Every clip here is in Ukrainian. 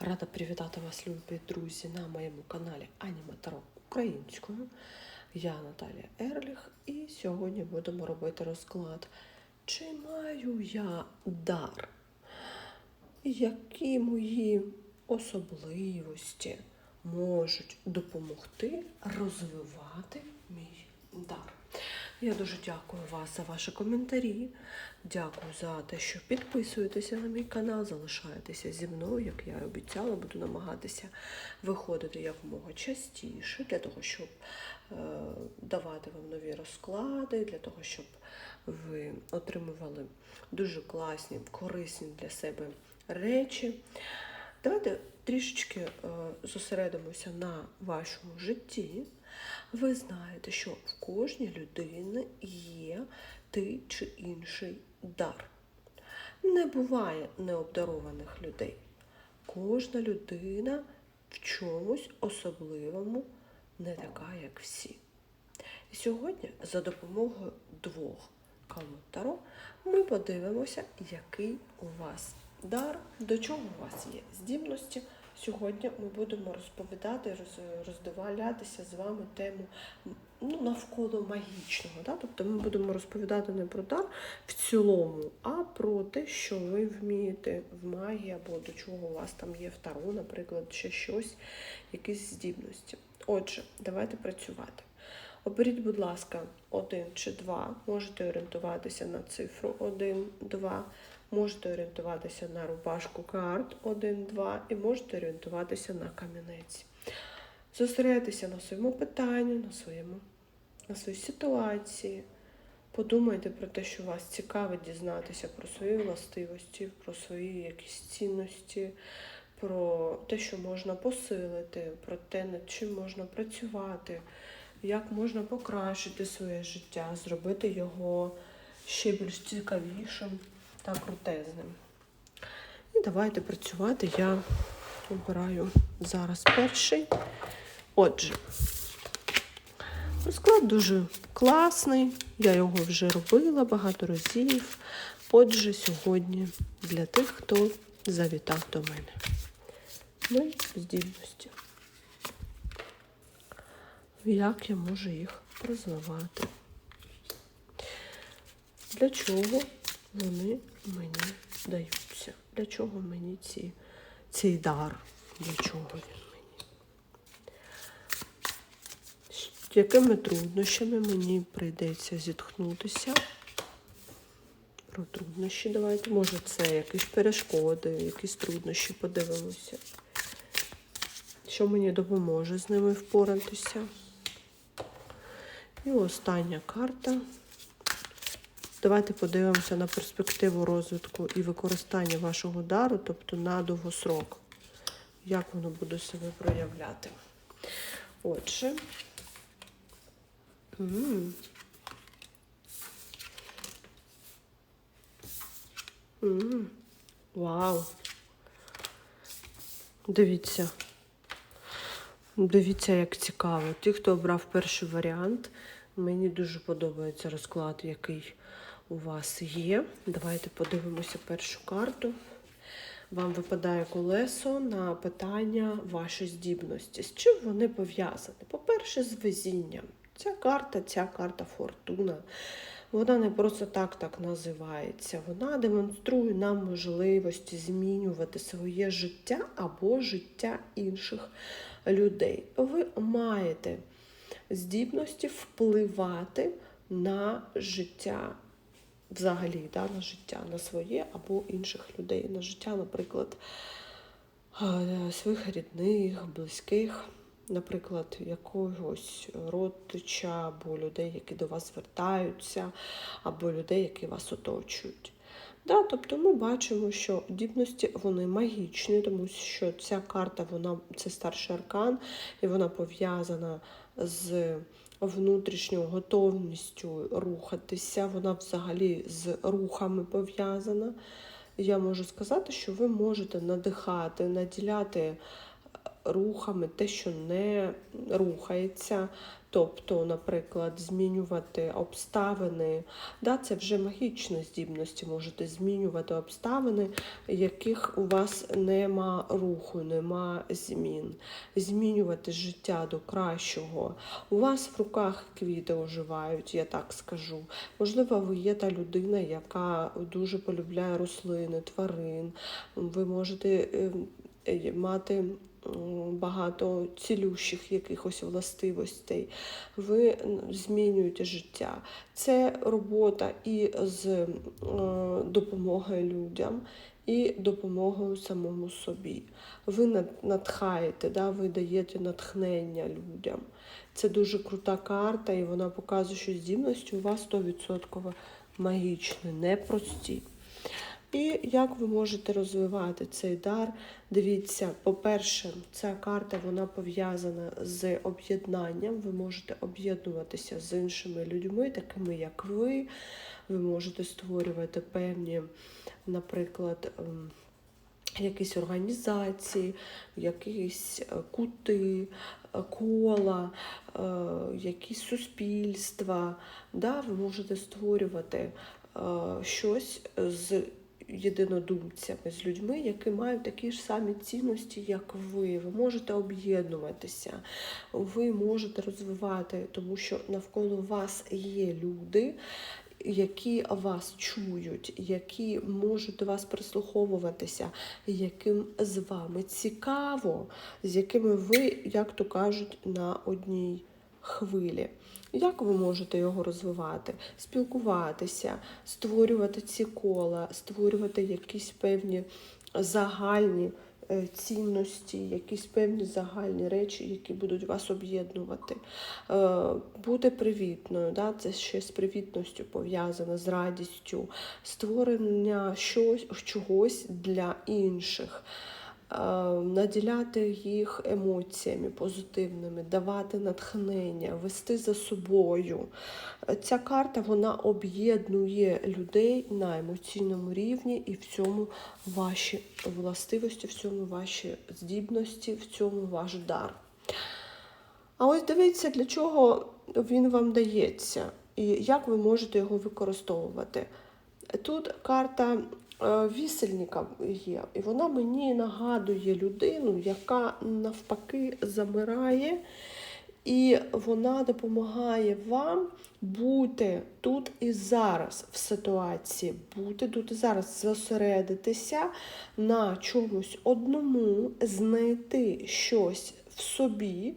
Рада привітати вас, любі друзі, на моєму каналі Аніме Таро українською. Я Наталія Ерліх, і сьогодні будемо робити розклад. Чи маю я дар? Які мої особливості можуть допомогти розвивати мій дар? Я дуже дякую вас за ваші коментарі. Дякую за те, що підписуєтеся на мій канал, залишаєтеся зі мною, як я і обіцяла, буду намагатися виходити якомога частіше для того, щоб е, давати вам нові розклади, для того, щоб ви отримували дуже класні, корисні для себе речі. Давайте трішечки е, зосередимося на вашому житті. Ви знаєте, що в кожній людини є той чи інший дар. Не буває необдарованих людей. Кожна людина в чомусь особливому не така, як всі. І сьогодні за допомогою двох Таро ми подивимося, який у вас дар, до чого у вас є здібності. Сьогодні ми будемо розповідати, роз- роздивлятися з вами тему ну, навколо магічного. Да? Тобто ми будемо розповідати не про дар в цілому, а про те, що ви вмієте в магії, або до чого у вас там є в таро, наприклад, ще щось, якісь здібності. Отже, давайте працювати. Оберіть, будь ласка, один чи два. Можете орієнтуватися на цифру 1, 2. Можете орієнтуватися на рубашку карт 1, 2 і можете орієнтуватися на камінець. Зосередьтеся на своєму питанні, на, своєму, на своїй ситуації. Подумайте про те, що вас цікавить дізнатися про свої властивості, про свої якісь цінності, про те, що можна посилити, про те, над чим можна працювати, як можна покращити своє життя, зробити його ще більш цікавішим та крутезним. І давайте працювати. Я обираю зараз перший. Отже, розклад дуже класний. Я його вже робила багато разів. Отже, сьогодні для тих, хто завітав до мене. Мої здібності. Як я можу їх розвивати? Для чого вони мені даються? Для чого мені ці, цей дар? Для чого він мені? З якими труднощами мені прийдеться зітхнутися? Про труднощі давайте. Може, це якісь перешкоди, якісь труднощі подивимося. Що мені допоможе з ними впоратися? І остання карта. Давайте подивимося на перспективу розвитку і використання вашого дару, тобто на довгосрок. Як воно буде себе проявляти. Отже. М. М. Вау. Дивіться. Дивіться, як цікаво. Ті, хто обрав перший варіант, мені дуже подобається розклад, який у вас є. Давайте подивимося першу карту. Вам випадає колесо на питання вашої здібності. З чим вони пов'язані? По-перше, з везінням. Ця карта, ця карта фортуна. Вона не просто так так називається. Вона демонструє нам можливості змінювати своє життя або життя інших людей. Ви маєте здібності впливати на життя взагалі, да, на життя, на своє або інших людей, на життя, наприклад, е, своїх рідних, близьких, наприклад, якогось родича або людей, які до вас звертаються, або людей, які вас оточують. Да, тобто ми бачимо, що здібності вони магічні, тому що ця карта вона це старший аркан, і вона пов'язана з внутрішньою готовністю рухатися. Вона взагалі з рухами пов'язана. Я можу сказати, що ви можете надихати, наділяти рухами те, що не рухається, Тобто, наприклад, змінювати обставини, да, це вже магічні здібності, можете змінювати обставини, яких у вас нема руху, нема змін, змінювати життя до кращого. У вас в руках квіти оживають, я так скажу. Можливо, ви є та людина, яка дуже полюбляє рослини, тварин. Ви можете е, е, мати багато цілющих якихось властивостей. Ви змінюєте життя. Це робота і з е, допомогою людям. І допомогою самому собі. Ви натхаєте, да? ви даєте натхнення людям. Це дуже крута карта, і вона показує, що здібності у вас 100% магічні, непрості. І як ви можете розвивати цей дар? Дивіться, по-перше, ця карта вона пов'язана з об'єднанням. Ви можете об'єднуватися з іншими людьми, такими як ви. Ви можете створювати певні, наприклад, ем, якісь організації, якісь е, кути, е, кола, е, якісь суспільства. Да? Ви можете створювати щось з єдинодумцями, з людьми, які мають такі ж самі цінності, як ви. Ви можете об'єднуватися, ви можете розвивати, тому що навколо вас є люди, які вас чують, які можуть до вас прислуховуватися, яким з вами цікаво, з якими ви, як то кажуть, на одній хвилі. Як ви можете його розвивати? Спілкуватися, створювати ці кола, створювати якісь певні загальні е, цінності, якісь певні загальні речі, які будуть вас об'єднувати. Е, Бути привітною, да? це ще з привітністю пов'язано, з радістю, створення щось, чогось для інших. Е, Наділяти їх емоціями позитивними, давати натхнення, вести за собою. Ця карта вона об'єднує людей на емоційному рівні і в цьому ваші властивості, в цьому ваші здібності, в цьому ваш дар. А ось дивіться, для чого він вам дається і як ви можете його використовувати. Тут карта вісельника є, і вона мені нагадує людину, яка навпаки замирає, і вона допомагає вам бути тут і зараз в ситуації, бути тут і зараз, зосередитися на чомусь одному, знайти щось в собі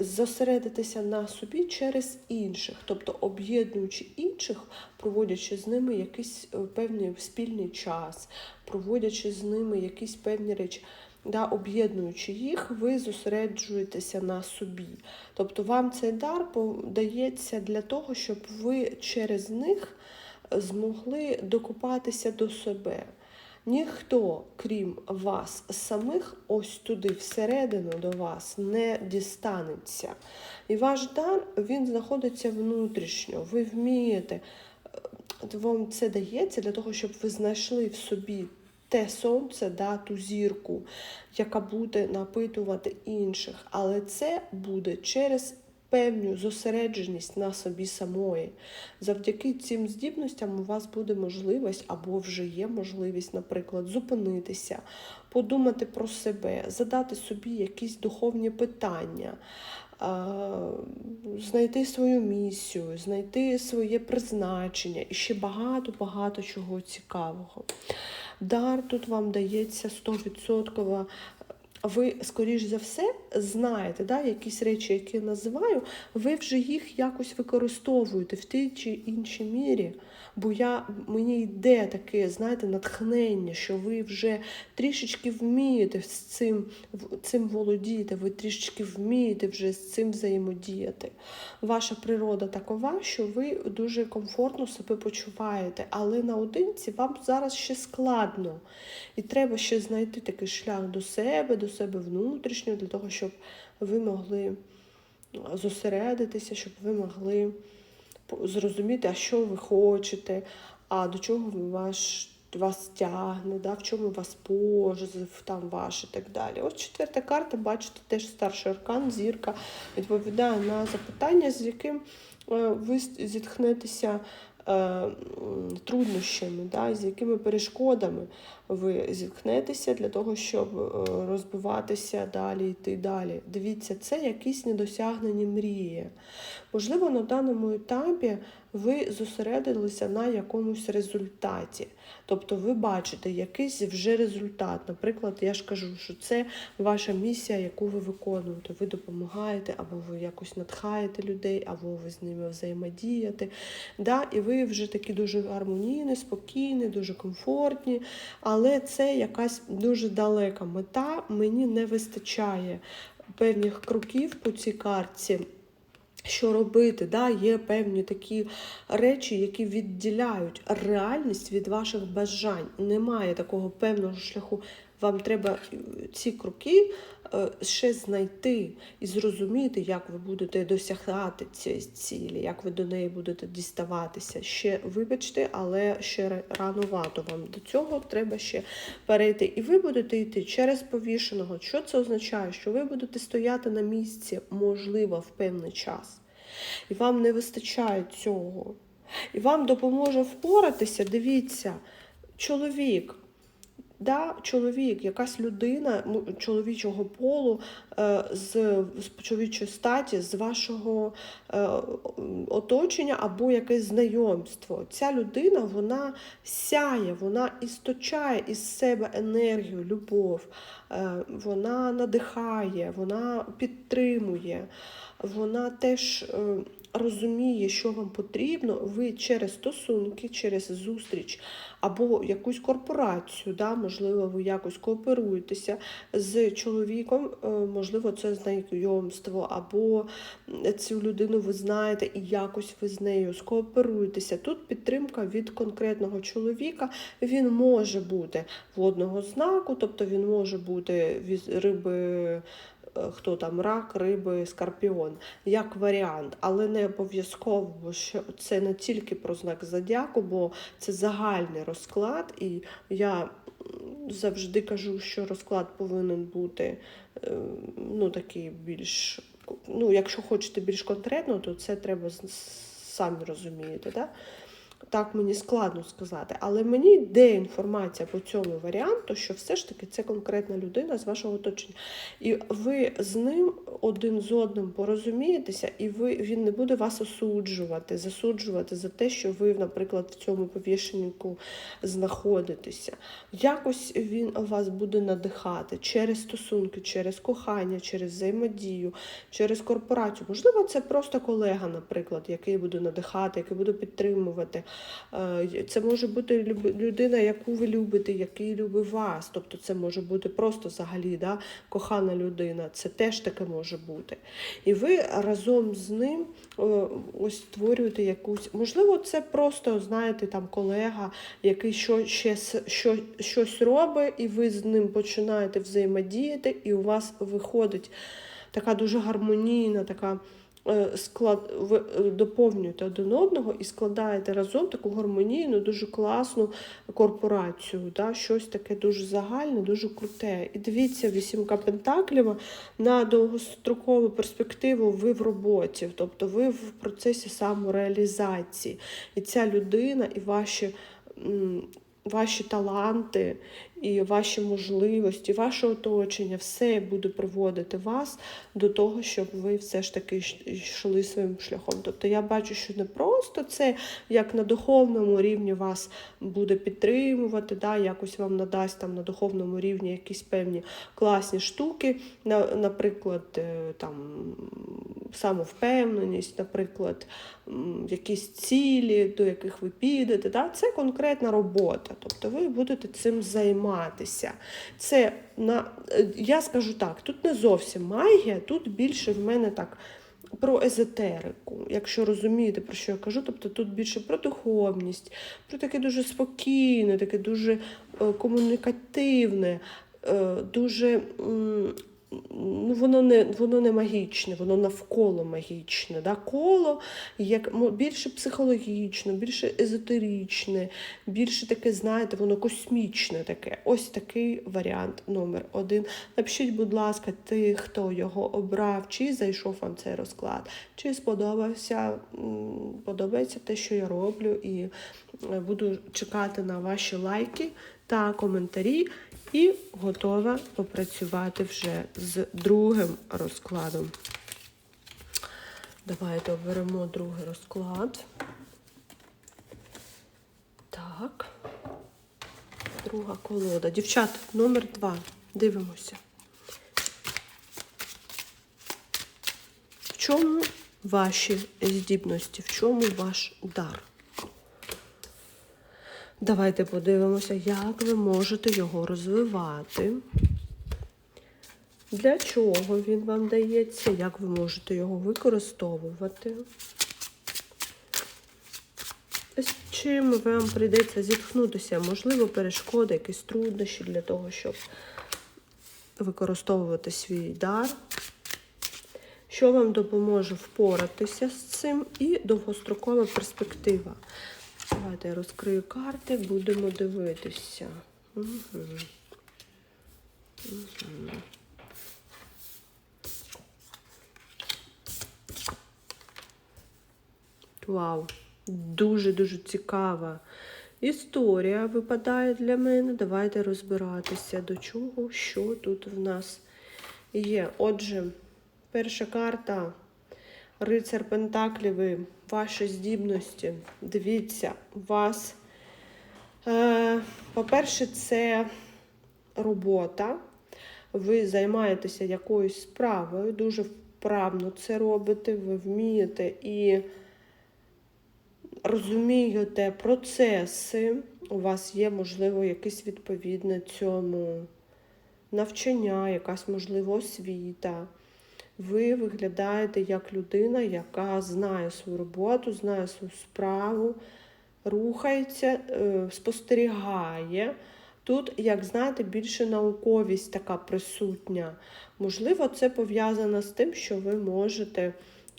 зосередитися на собі через інших, тобто об'єднуючи інших, проводячи з ними якийсь е, певний спільний час, проводячи з ними якісь певні речі. Да, об'єднуючи їх, ви зосереджуєтеся на собі. Тобто вам цей дар дається для того, щоб ви через них змогли докупатися до себе. Ніхто, крім вас самих, ось туди всередину до вас не дістанеться. І ваш дар він знаходиться внутрішньо. Ви вмієте, е, вам це дається для того, щоб ви знайшли в собі те сонце, да, ту зірку, яка буде напитувати інших. Але це буде через певну зосередженість на собі самої. Завдяки цим здібностям у вас буде можливість або вже є можливість, наприклад, зупинитися, подумати про себе, задати собі якісь духовні питання. Знайти свою місію, знайти своє призначення і ще багато-багато чого цікавого. Дар тут вам дається 100%. Ви, скоріш за все, знаєте, да, якісь речі, які я називаю, ви вже їх якось використовуєте в тій чи іншій мірі. Бо я, мені йде таке, знаєте, натхнення, що ви вже трішечки вмієте з цим, цим володіти, ви трішечки вмієте вже з цим взаємодіяти. Ваша природа такова, що ви дуже комфортно себе почуваєте, але наодинці вам зараз ще складно. І треба ще знайти такий шлях до себе, до себе внутрішнього, для того, щоб ви могли зосередитися, щоб ви могли зрозуміти, а що ви хочете, а до чого ваш вас тягне, да, в чому вас позив там ваш і так далі. Ось четверта карта, бачите, теж старший аркан, зірка відповідає на запитання, з яким е, ви зіткнетеся е, труднощами, да, з якими перешкодами ви зіткнетеся для того, щоб е, розбиватися далі, йти далі. Дивіться, це якісь недосягнені мрії. Можливо, на даному етапі ви зосередилися на якомусь результаті. Тобто ви бачите якийсь вже результат. Наприклад, я ж кажу, що це ваша місія, яку ви виконуєте. Ви допомагаєте, або ви якось натхаєте людей, або ви з ними взаємодієте. Да? І ви вже такі дуже гармонійні, спокійні, дуже комфортні. Але це якась дуже далека мета. Мені не вистачає певних кроків по цій картці. Що робити? Да, Є певні такі речі, які відділяють реальність від ваших бажань. Немає такого певного шляху. Вам треба е, ці кроки е, ще знайти і зрозуміти, як ви будете досягати цієї цілі, як ви до неї будете діставатися. Ще вибачте, але ще ра- ранувато вам до цього треба ще перейти. І ви будете йти через повішеного. Що це означає? Що ви будете стояти на місці, можливо, в певний час. І вам не вистачає цього. І вам допоможе впоратися, дивіться, чоловік. Да, чоловік, якась людина чоловічого полу е, з, з чоловічої статі, з вашого е, оточення або якесь знайомство. Ця людина вона сяє, вона істочає із себе енергію, любов, е, вона надихає, вона підтримує, вона теж. Розуміє, що вам потрібно, ви через стосунки, через зустріч або якусь корпорацію, да, можливо, ви якось кооперуєтеся з чоловіком, е, можливо, це знайомство, або цю людину ви знаєте і якось ви з нею скооперуєтеся. Тут підтримка від конкретного чоловіка, він може бути водного знаку, тобто він може бути від риби. Е, Хто там рак, риби, скорпіон, як варіант, але не обов'язково, що це не тільки про знак зодіаку, бо це загальний розклад, і я завжди кажу, що розклад повинен бути е, ну, такий більш. Ну, якщо хочете більш конкретно, то це треба самі розумієте. Да? Так мені складно сказати, але мені йде інформація по цьому варіанту, що все ж таки це конкретна людина з вашого оточення. І ви з ним один з одним порозумієтеся, і ви, він не буде вас осуджувати, засуджувати за те, що ви, наприклад, в цьому повішеннику знаходитеся. Якось він вас буде надихати через стосунки, через кохання, через взаємодію, через корпорацію. Можливо, це просто колега, наприклад, який буде надихати, який буде підтримувати. Е, Це може бути людина, яку ви любите, який любить вас. Тобто це може бути просто взагалі да, кохана людина. Це теж таке може бути. І ви разом з ним е, ось створюєте якусь, можливо, це просто, знаєте, там колега, який що, ще, що, щось робить, і ви з ним починаєте взаємодіяти, і у вас виходить така дуже гармонійна, така склад, ви е, доповнюєте один одного і складаєте разом таку гармонійну, дуже класну корпорацію. Да? Щось таке дуже загальне, дуже круте. І дивіться, вісімка пентаклів на довгострокову перспективу ви в роботі, тобто ви в процесі самореалізації. І ця людина, і ваші. Ваші таланти і ваші можливості, ваше оточення, все буде приводити вас до того, щоб ви все ж таки йшли своїм шляхом. Тобто я бачу, що не просто це як на духовному рівні вас буде підтримувати, да, якось вам надасть там на духовному рівні якісь певні класні штуки, наприклад, е, там самовпевненість, наприклад, якісь цілі, до яких ви підете. Да? Це конкретна робота. Тобто ви будете цим займатися. Це на е, я скажу так, тут не зовсім магія, тут більше в мене так. Про езотерику, якщо розумієте, про що я кажу, тобто тут більше про духовність, про таке дуже спокійне, таке дуже е, комунікативне, е, дуже ну, воно не воно не магічне, воно навколо магічне. Да? Коло як мо- більше психологічне, більше езотеричне, більше таке, знаєте, воно космічне таке. Ось такий варіант номер один. Напишіть, будь ласка, ти, хто його обрав, чи зайшов вам цей розклад, чи сподобався, подобається те, що я роблю, і е, буду чекати на ваші лайки та коментарі. І готова попрацювати вже з другим розкладом. Давайте оберемо другий розклад. Так. Друга колода. Дівчат, номер два. Дивимося. В чому ваші здібності? В чому ваш дар? Давайте подивимося, як ви можете його розвивати. Для чого він вам дається, як ви можете його використовувати. З чим вам прийдеться зіткнутися, можливо, перешкоди, якісь труднощі для того, щоб використовувати свій дар. Що вам допоможе впоратися з цим і довгострокова перспектива. Давайте я розкрию карти, будемо дивитися. Угу. Угу. Вау, дуже-дуже цікава історія випадає для мене. Давайте розбиратися, до чого, що тут в нас є. Отже, перша карта. Рицар Пентаклівий, ваші здібності. Дивіться, у вас, е, по-перше, це робота. Ви займаєтеся якоюсь справою, дуже вправно це робите, ви вмієте і розумієте процеси. У вас є, можливо, якесь відповідне цьому навчання, якась, можливо, освіта ви виглядаєте як людина, яка знає свою роботу, знає свою справу, рухається, е, спостерігає. Тут, як знаєте, більше науковість така присутня. Можливо, це пов'язано з тим, що ви можете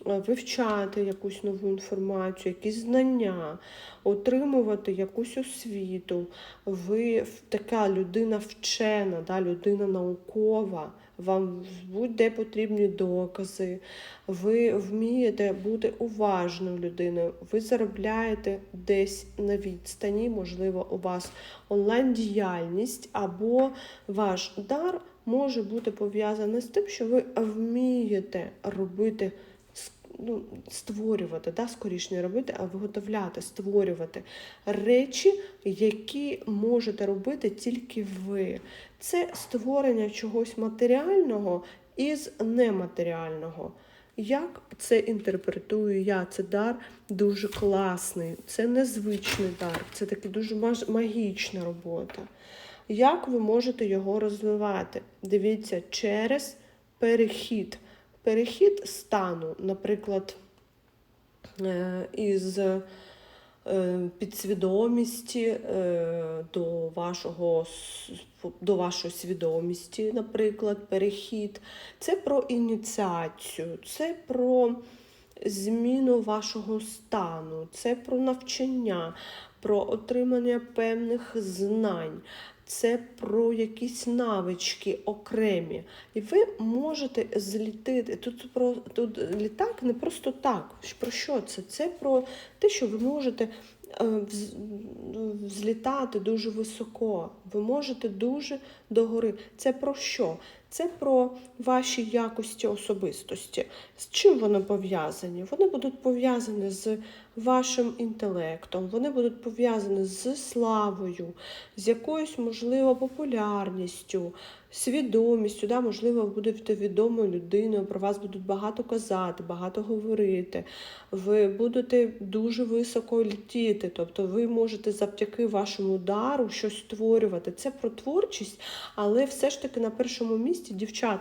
вивчати якусь нову інформацію, якісь знання, отримувати якусь освіту. Ви така людина вчена, да, людина наукова. Вам будь-де потрібні докази, ви вмієте бути уважною людиною, ви заробляєте десь на відстані, можливо, у вас онлайн-діяльність або ваш дар може бути пов'язаний з тим, що ви вмієте робити, ну, створювати, да, скоріше не робити, а виготовляти, створювати речі, які можете робити тільки ви. Це створення чогось матеріального із нематеріального. Як це інтерпретую я? Це дар дуже класний, це незвичний дар, це таки дуже магічна робота. Як ви можете його розвивати? Дивіться, через перехід. Перехід стану, наприклад, е, із е, підсвідомості е, до вашого до вашої свідомості, наприклад, перехід. Це про ініціацію, це про зміну вашого стану, це про навчання, про отримання певних знань. Це про якісь навички окремі. І ви можете злітити. Тут про тут літак не просто так. Про що це? Це про те, що ви можете е, взлітати дуже високо. Ви можете дуже догори. Це про що? Це про ваші якості особистості. З чим вони пов'язані? Вони будуть пов'язані з вашим інтелектом, вони будуть пов'язані з славою, з якоюсь, можливо, популярністю, свідомістю. Да? Можливо, ви будете відомою людиною, про вас будуть багато казати, багато говорити. Ви будете дуже високо летіти, тобто ви можете завдяки вашому дару щось створювати. Це про творчість, але все ж таки на першому місці, дівчат,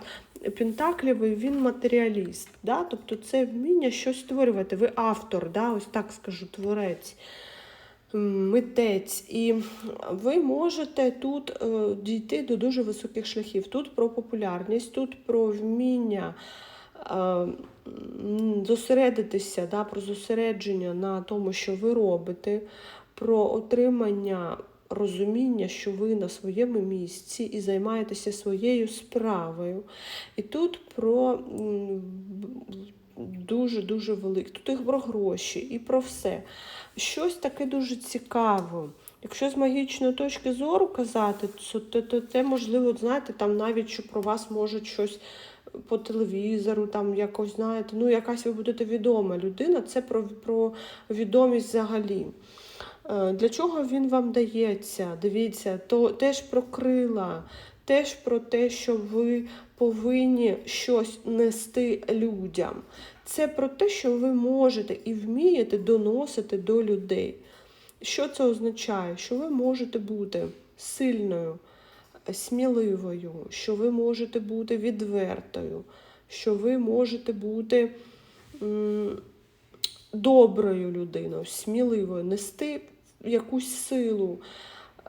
Пентаклівий він матеріаліст. Да? Тобто це вміння щось створювати. Ви автор, да? ось так скажу, творець. Митець, і ви можете тут е, дійти до дуже високих шляхів. Тут про популярність, тут про вміння е, зосередитися, да, про зосередження на тому, що ви робите, про отримання розуміння, що ви на своєму місці і займаєтеся своєю справою. І тут про дуже-дуже велике. Тут і про гроші, і про все. Щось таке дуже цікаве. Якщо з магічної точки зору казати, то, то це можливо, знаєте, там навіть що про вас можуть щось по телевізору, там якось, знаєте, ну якась ви будете відома людина, це про, про відомість взагалі. Е, Для чого він вам дається? Дивіться, то теж про крила, теж про те, що ви повинні щось нести людям. Це про те, що ви можете і вмієте доносити до людей. Що це означає? Що ви можете бути сильною, сміливою, що ви можете бути відвертою, що ви можете бути доброю людиною, сміливою, нести якусь силу.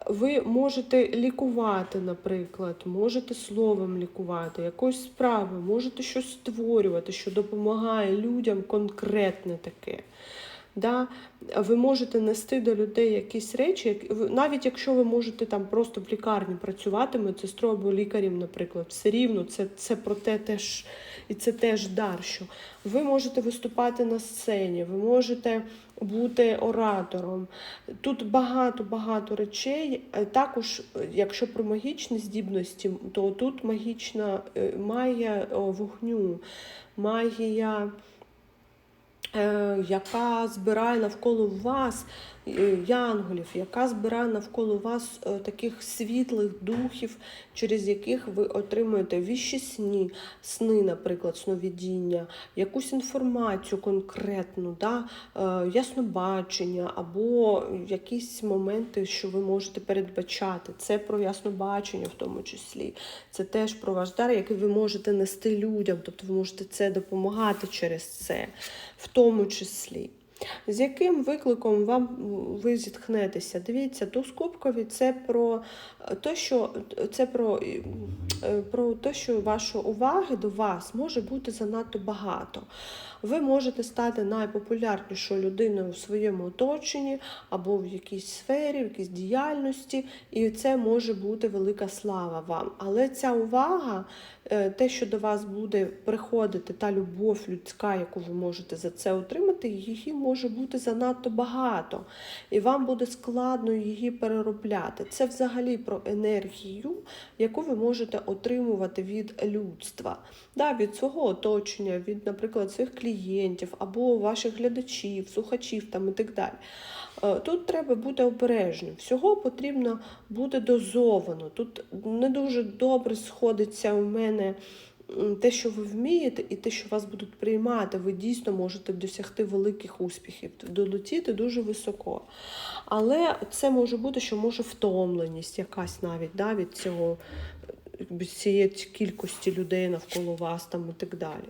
Ви можете лікувати, наприклад, можете словом лікувати, якоюсь справою, можете щось створювати, що допомагає людям конкретне таке. Да? Ви можете нести до людей якісь речі, навіть якщо ви можете там просто в лікарні працювати медсестрою або лікарем, наприклад, все рівно це, це про те теж, і це теж дар, що ви можете виступати на сцені, ви можете бути оратором. Тут багато-багато речей. Е, Також, е, якщо про магічні здібності, то тут магічна е, магія вогню, магія яка збирає навколо вас янголів, яка збирає навколо вас е, таких світлих духів, через яких ви отримуєте віщі сні, сни, наприклад, сновидіння, якусь інформацію конкретну, да, е, яснобачення або якісь моменти, що ви можете передбачати. Це про яснобачення в тому числі. Це теж про ваш дар, який ви можете нести людям, тобто ви можете це допомагати через це, в тому числі. З яким викликом вам ви зітхнетеся? Дивіться, туз кубкові це про е, те, що це про, е, про те, що вашої уваги до вас може бути занадто багато. Ви можете стати найпопулярнішою людиною в своєму оточенні або в якійсь сфері, в якійсь діяльності, і це може бути велика слава вам. Але ця увага, е, те, що до вас буде приходити, та любов людська, яку ви можете за це отримати, її може бути занадто багато, і вам буде складно її переробляти. Це взагалі про енергію, яку ви можете отримувати від людства, да, від свого оточення, від, наприклад, своїх клієнтів або ваших глядачів, слухачів там і так далі. Е, Тут треба бути обережним. Всього потрібно бути дозовано. Тут не дуже добре сходиться у мене те, що ви вмієте, і те, що вас будуть приймати. Ви дійсно можете досягти великих успіхів, долетіти дуже високо. Але це може бути, що може втомленість якась навіть да, від цього від цієї кількості людей навколо вас там і так далі.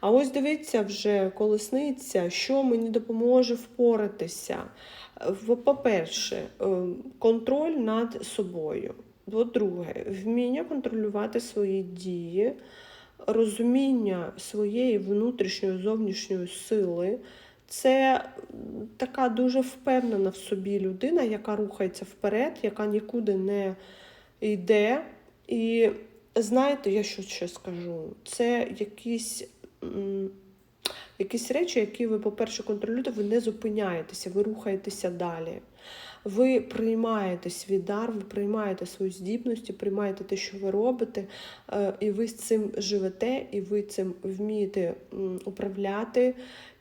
А ось дивіться вже колесниця, що мені допоможе впоратися. По-перше, е, контроль над собою. По-друге, вміння контролювати свої дії, розуміння своєї внутрішньої зовнішньої сили. Це така дуже впевнена в собі людина, яка рухається вперед, яка нікуди не йде. І знаєте, я що ще скажу? Це якісь, якісь речі, які ви, по-перше, контролюєте, ви не зупиняєтеся, ви рухаєтеся далі. Ви приймаєте свій дар, ви приймаєте свої здібності, приймаєте те, що ви робите, е, і ви з цим живете, і ви цим вмієте управляти,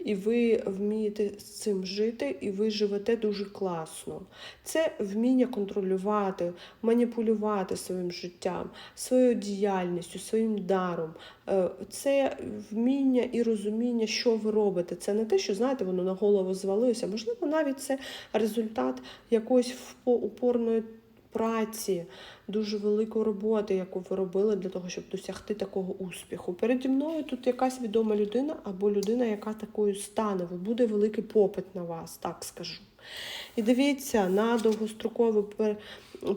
і ви вмієте з цим жити, і ви живете дуже класно. Це вміння контролювати, маніпулювати своїм життям, своєю діяльністю, своїм даром. Е, Це вміння і розуміння, що ви робите. Це не те, що знаєте, воно на голову звалилося. Можливо, навіть це результат якоїсь упорної праці, дуже великої роботи, яку ви робили для того, щоб досягти такого успіху. Переді мною тут якась відома людина або людина, яка такою стане. Буде великий попит на вас, так скажу. І дивіться, на довгострокову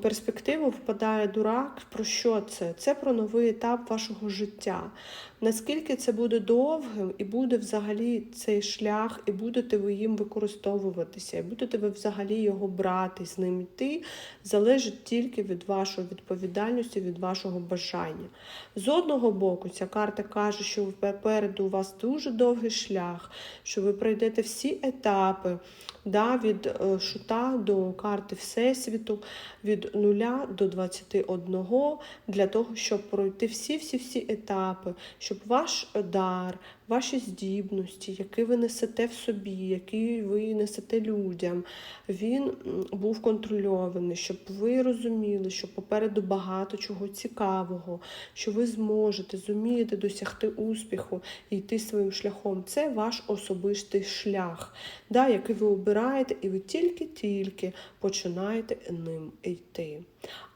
перспективу впадає дурак. Про що це? Це про новий етап вашого життя. Наскільки це буде довгим, і буде взагалі цей шлях, і будете ви їм використовуватися, і будете ви взагалі його брати, з ним йти, залежить тільки від вашої відповідальності, від вашого бажання. З одного боку, ця карта каже, що попереду у вас дуже довгий шлях, що ви пройдете всі етапи. Да, від е, шута до карти Всесвіту, від 0 до 21, для того, щоб пройти всі-всі-всі етапи, щоб ваш дар, ваші здібності, які ви несете в собі, які ви несете людям, він був контрольований, щоб ви розуміли, що попереду багато чого цікавого, що ви зможете, зумієте досягти успіху і йти своїм шляхом. Це ваш особистий шлях, да, який ви обираєте, і ви тільки-тільки починаєте ним йти.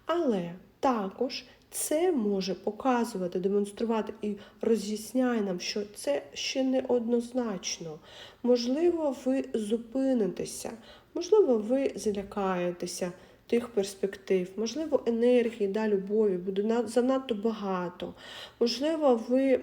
Але також це може показувати, демонструвати і роз'ясняє нам, що це ще не однозначно. Можливо, ви зупинитеся, можливо, ви злякаєтеся тих перспектив, можливо, енергії, да, любові буде занадто багато. Можливо, ви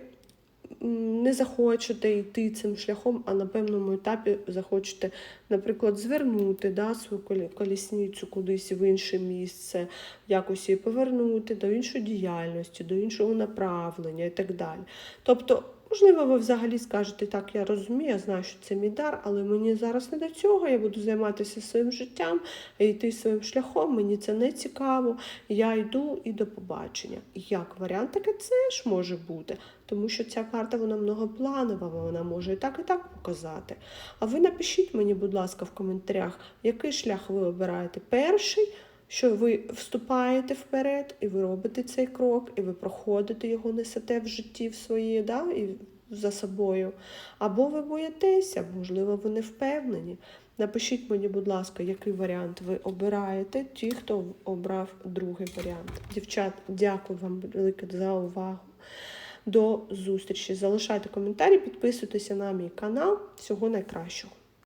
не захочете йти цим шляхом, а на певному етапі захочете, наприклад, звернути да, свою колісницю кудись в інше місце, якось її повернути до іншої діяльності, до іншого направлення і так далі. Тобто, можливо, ви взагалі скажете, так, я розумію, я знаю, що це мій дар, але мені зараз не до цього, я буду займатися своїм життям, йти своїм шляхом, мені це не цікаво, я йду і до побачення. Як варіант, таке це ж може бути, тому що ця карта вона многопланова, вона може і так, і так показати. А ви напишіть мені, будь ласка, в коментарях, який шлях ви обираєте перший. Що ви вступаєте вперед, і ви робите цей крок, і ви проходите його, несете в житті в своє, да, і за собою. Або ви боїтеся, можливо, ви не впевнені. Напишіть мені, будь ласка, який варіант ви обираєте, ті, хто обрав другий варіант. Дівчат, дякую вам велике за увагу. До зустрічі. Залишайте коментарі, підписуйтеся на мій канал. Всього найкращого.